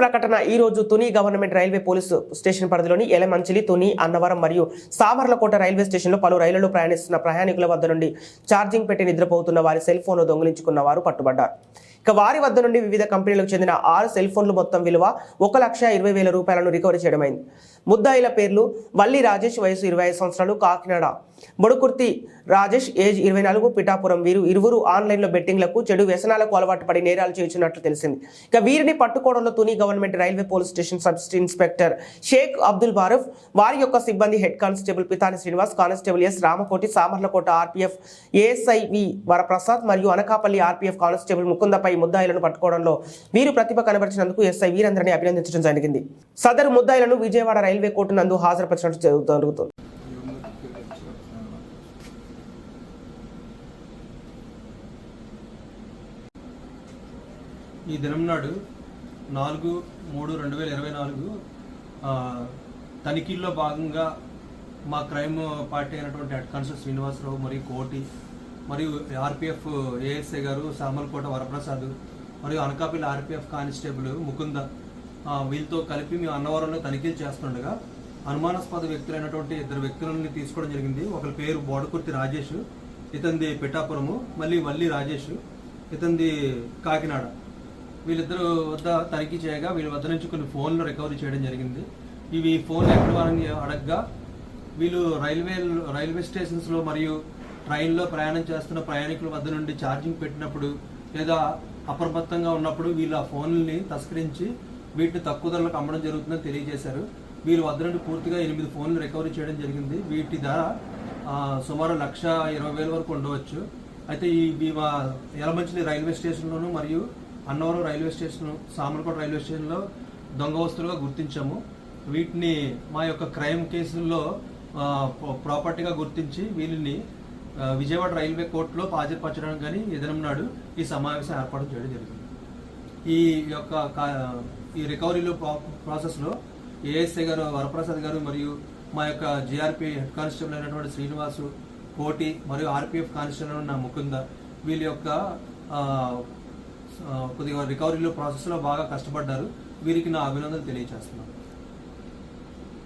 ప్రకటన ఈ రోజు Tuni government railway police station పరిధిలోని ఎలమంచిలి తుని అన్నవరం మరియు సామర్లకోట రైల్వే స్టేషన్లో పలు రైళ్ళలో ప్రయాణిస్తున్న ప్రయాణికుల వద్ద నుండి ఛార్జింగ్ పెట్టి నిద్రపోతున్న వారి సెల్ ఫోన్లు దొంగిలించుకున్న వారు పట్టుబడ్డారు. ఇక వారి వద్ద నుండి వివిధ కంపెనీలకు చెందిన ఆరు సెల్ ఫోన్లు మొత్తం విలువ ఒక లక్ష ఇరవై వేల రూపాయలను రికవరీ చేయడమైంది. ముద్దాయిల పేర్లు వల్లి రాజేష్ వయసు ఇరవై ఐదు సంవత్సరాలు కాకినాడ. బొడుకుర్తి రాజేష్ ఏజ్ ఇరవై నాలుగు పిఠాపురం. వీరు ఇరువురు ఆన్లైన్లో బెట్టింగ్లకు చెడు వ్యసనాలకు అలవాటు పడి నేరాలు చేయించినట్లు తెలిసింది. ఇక వీరిని పట్టుకోవడంలో Tuni government government railway police station sub inspector Shaik Abdul Baraf వారి యొక్క సిబ్బంది head constable Pithani Srinivas constable S Ramakoti Samarlakota RPF ASI V Varaprasad మరియు అనకాపల్లి ఆర్పీఎఫ్ కానిస్టేబుల్ ముకుందపై ముద్దాయిలను పట్టుకోవడంలో వీరు ప్రతిభ కనబరిచినందుకు ఎస్ఐ వీరందరినీ అభినందించడం జరిగింది. సదరు ముద్దాయిలను విజయవాడ రైల్వే కోర్టు నందు హాజరుపరిచినట్టు జరుగుతుంది. ఈ దినం నాడు నాలుగు మూడు రెండు వేల ఇరవై నాలుగు తనిఖీల్లో భాగంగా మా క్రైమ్ పార్టీ అయినటువంటి హెడ్ శ్రీనివాసరావు మరియు కోటి మరియు ఆర్పిఎఫ్ ఏఎస్ఏ గారు సామర్లకోట వరప్రసాద్ మరియు అనకాపల్లి ఆర్పిఎఫ్ కానిస్టేబుల్ ముకుంద వీళ్ళతో కలిపి మేము అన్నవరంలో తనిఖీలు చేస్తుండగా అనుమానాస్పద వ్యక్తులైనటువంటి ఇద్దరు వ్యక్తులని తీసుకోవడం జరిగింది. ఒకరి పేరు బోడకుర్తి రాజేష్ ఇతనిది పిఠాపురము మళ్ళీ వల్లి రాజేష్ ఇతనిది కాకినాడ. వీళ్ళిద్దరు వద్ద తనిఖీ చేయగా వీళ్ళ వద్ద నుంచి కొన్ని ఫోన్లు రికవరీ చేయడం జరిగింది. ఇవి ఫోన్ ఎక్కడ వారని అడగగా వీళ్ళు రైల్వే రైల్వే స్టేషన్స్లో మరియు ట్రైన్లో ప్రయాణం చేస్తున్న ప్రయాణికుల వద్ద నుండి ఛార్జింగ్ పెట్టినప్పుడు లేదా అప్రమత్తంగా ఉన్నప్పుడు వీళ్ళు ఆ ఫోన్లని తస్కరించి వీటిని తక్కువ ధరలకు అమ్మడం జరుగుతుందని తెలియజేశారు. వీరి వద్ద నుండి పూర్తిగా ఎనిమిది ఫోన్లు రికవరీ చేయడం జరిగింది. వీటి ధర సుమారు లక్ష ఇరవై వేల వరకు ఉండవచ్చు. అయితే ఈ మా యలమంచిలి రైల్వే స్టేషన్లోను మరియు Annavaram railway station Samarlakota railway స్టేషన్లో దొంగ వస్తువులుగా గుర్తించాము. వీటిని మా యొక్క క్రైమ్ కేసుల్లో ప్రాపర్టీగా గుర్తించి వీళ్ళని విజయవాడ రైల్వే కోర్టులో హాజరుపరచడానికి కానీ ఎదనం నాడు ఈ సమావేశం ఏర్పాటు చేయడం జరిగింది. ఈ యొక్క కా- ఈ రికవరీలో ప్రా- ప్రాసెస్లో ఏఎస్ఐ గారు వరప్రసాద్ గారు మరియు మా యొక్క జిఆర్పి హెడ్ కానిస్టేబుల్ అయినటువంటి శ్రీనివాసు కోటి మరియు ఆర్పిఎఫ్ కానిస్టేబుల్ ఉన్న ముకుంద వీళ్ళ యొక్క కొద్దిగా రికవరీలో ప్రాసెస్లో బాగా కష్టపడ్డారు. వీరికి నా అభినందనలు తెలియజేస్తున్నాను